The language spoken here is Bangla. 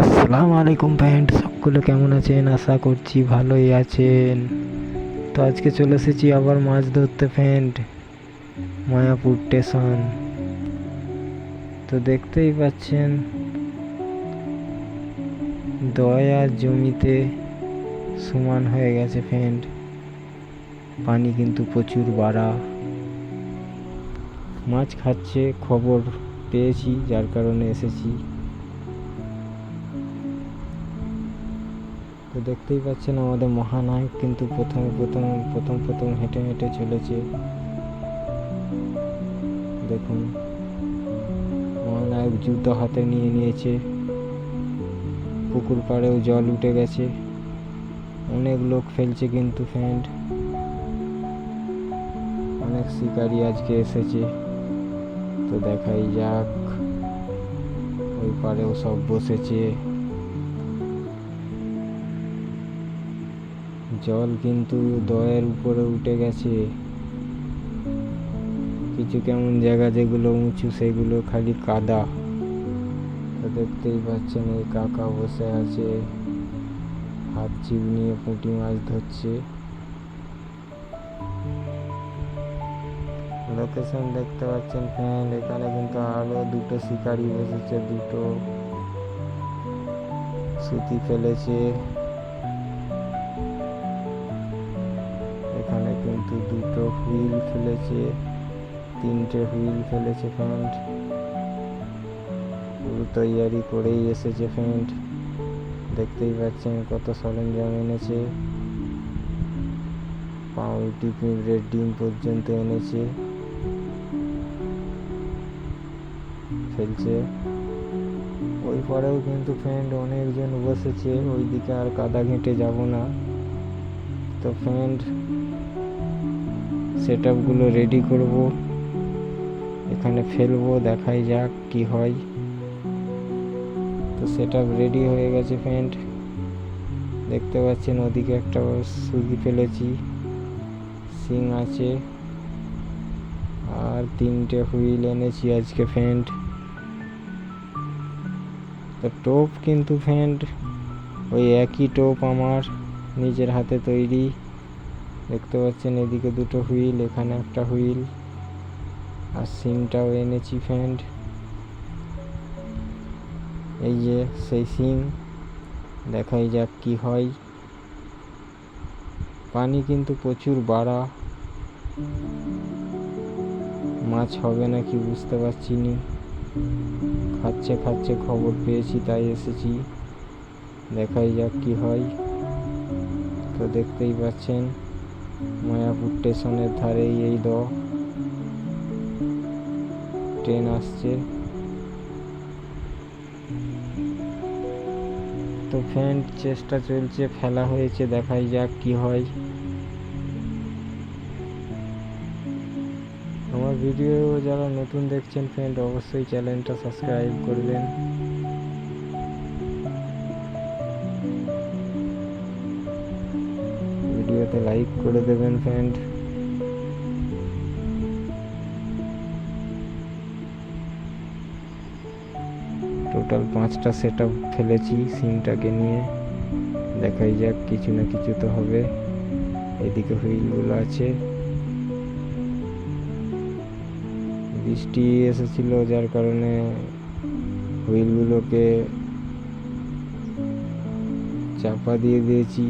আসসালামু আলাইকুম ফ্রেন্ড সকলে কেমন আছেন? আশা করছি ভালোই আছেন। তো আজকে চলে এসেছি আবার মাছ ধরতে ফ্রেন্ড মায়াপুর স্টেশন তো দেখতেই পাচ্ছেন, দয়া জমিতে সমান হয়ে গেছে ফ্রেন্ড পানি কিন্তু প্রচুর বাড়া। মাছ খাচ্ছে, খবর পেয়েছি, যার কারণে এসেছি। তো দেখতেই পাচ্ছেন আমাদের মহানায়ক কিন্তু প্রথমে প্রথম প্রথম প্রথম হেঁটে হেঁটে চলেছে। দেখুন। মহানায়ক জুতো হাতে নিয়ে নিয়েছে। পুকুর পাড়েও জল উঠে গেছে। অনেক লোক ফেলছে কিন্তু ফ্যান্ড অনেক শিকারি আজকে এসেছে। তো দেখাই যাক। ওই পাড়েও সব বসেছে। জল কিন্তু দয়ের উপরে উঠে গেছে। কিছু কেমন জায়গা যেগুলো উঁচু, সেগুলো খালি কাদা। তো দেখতেই পাচ্ছেন এই কাকা বসে আছে, হাত চিপ নিয়ে পুঁটি মাছ ধরছে। লোকেশন দেখতে পাচ্ছেন ফ্যান এখানে কিন্তু আরও দুটো শিকারি বসেছে, দুটো সুতি ফেলেছে। কিন্তু দুটো হুইল ফেলেছে তিনটে হুইল ফেলেছে ফ্যান্ট পুরো তৈয়ারি করেই এসেছে ফ্যান্ট দেখতেই পাচ্ছেন কত সরঞ্জাম এনেছে। পাউরুটি পিঁপড়ের ডিম পর্যন্ত এনেছে। ফেলছে। ওই পরেও কিন্তু ফ্রেন্ড অনেকজন বসেছে, ওইদিকে আর কাদা ঘেঁটে যাব না। তো ফ্রেন্ড সেট আপগুলো রেডি করব। এখানে ফেলব, দেখাই যাক কি হয়। তো সেট আপ রেডি হয়ে গেছে ফ্রেন্ড। দেখতে পাচ্ছেন ওদিকে একটা সুগি ফেলেছি। সিং আছে। আর তিনটে হুইল এনেছি আজকে ফ্রেন্ড। তো টোপ কিন্তু ফ্রেন্ড, ওই একই টোপ আমার নিজের হাতে তৈরি। দেখতে পাচ্ছেন এদিকে দুটো হুইল, এখানে একটা হুইল। আর সিমটাও এনেছি ফ্রেন্ড এই যে সেই সিম, দেখাই যাক কি হয়। পানি কিন্তু প্রচুর বাড়া। মাছ হবে নাকি বুঝতে পারছি নি। খাচ্ছে খাচ্ছে, খবর পেয়েছি, তাই এসেছি। দেখাই যাক কি হয়। তো দেখতেই পাচ্ছেন। মায়াপুর স্টেশনের ধারেই এই দ ট্রেন আসছে। তো ফ্রেন্ড চেষ্টা চলছে ফেলা হয়েছে, দেখাই যাক কি হয়। আমার ভিডিও যারা নতুন দেখছেন ফ্রেন্ড অবশ্যই চ্যানেলটা সাবস্ক্রাইব করবেন। ভিডিওতে লাইক করে দেবেন ফ্রেন্ড টোটাল পাঁচটা সেট আপ ফেলেছি সিমটাকে নিয়ে। দেখাই যাক, কিছু না কিছু তো হবে। এদিকে হুইলগুলো আছে। বৃষ্টি এসেছিল, যার কারণে হুইলগুলোকে চাপা দিয়ে দিয়েছি।